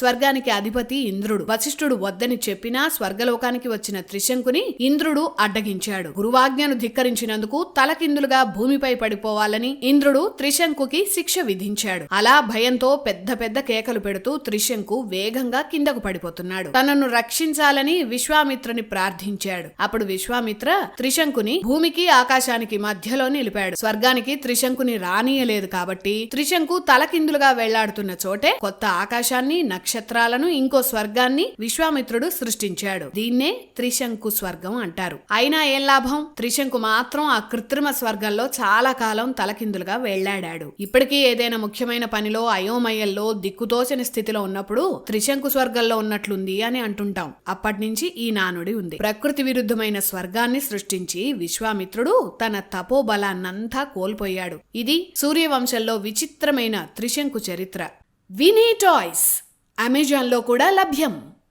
స్వర్గానికి అధిపతి ఇంద్రుడు. వశిష్ఠుడు వద్దని చెప్పినా స్వర్గలోకానికి వచ్చిన త్రిశంకుని ఇంద్రుడు అడ్డగించాడు. గురువాజ్ఞను ధిక్కరించినందుకు తలకిందులుగా భూమిపై పడిపోవాలని ఇంద్రుడు త్రిశంకుకి శిక్ష విధించాడు. అలా భయంతో పెద్ద పెద్ద కేకలు పెడుతూ త్రిశంకు వేగంగా కిందకు పడిపోతున్నాడు. తనను రక్షించాలని విశ్వామిత్రుని ప్రార్థించాడు. అప్పుడు విశ్వామిత్ర త్రిశంకుని భూమికి ఆకాశానికి మధ్యలో నిలిపాడు. స్వర్గానికి త్రిశంకుని రానియలేదు కాబట్టి త్రిశంకు తలకిందులుగా వెళ్ళాడుతున్న చోటే కొత్త ఆకాశాన్ని నక్షత్రాలను ఇంకో స్వర్గాన్ని విశ్వామిత్రుడు సృష్టించాడు. దీన్నే త్రిశంకు స్వర్గం అంటారు. అయినా ఏం లాభం? త్రిశంకు మాత్రం ఆ కృత్రిమ స్వర్గంలో చాలా కాలం తలకిందులుగా వెళ్ళాడాడు. ఇప్పటికీ ఏదైనా ముఖ్యమైన పనిలో అయోమయంలో దిక్కుతోచని స్థితిలో ఉన్నప్పుడు త్రిశంకు స్వర్గంలో ఉన్నట్లుంది అని అంటుంటాం. అప్పటి నుంచి ఈ నానుడి ఉంది. ప్రకృతి విరుద్ధమైన స్వర్గాన్ని సృష్టించి విశ్వామిత్రుడు తన తపోబలాన్నంతా కోల్పోయాడు. ఇది సూర్యవంశంలో విచిత్రమైన త్రిశంకు చరిత్ర. Vinny toys! అమెజాన్లో కూడా లభ్యం.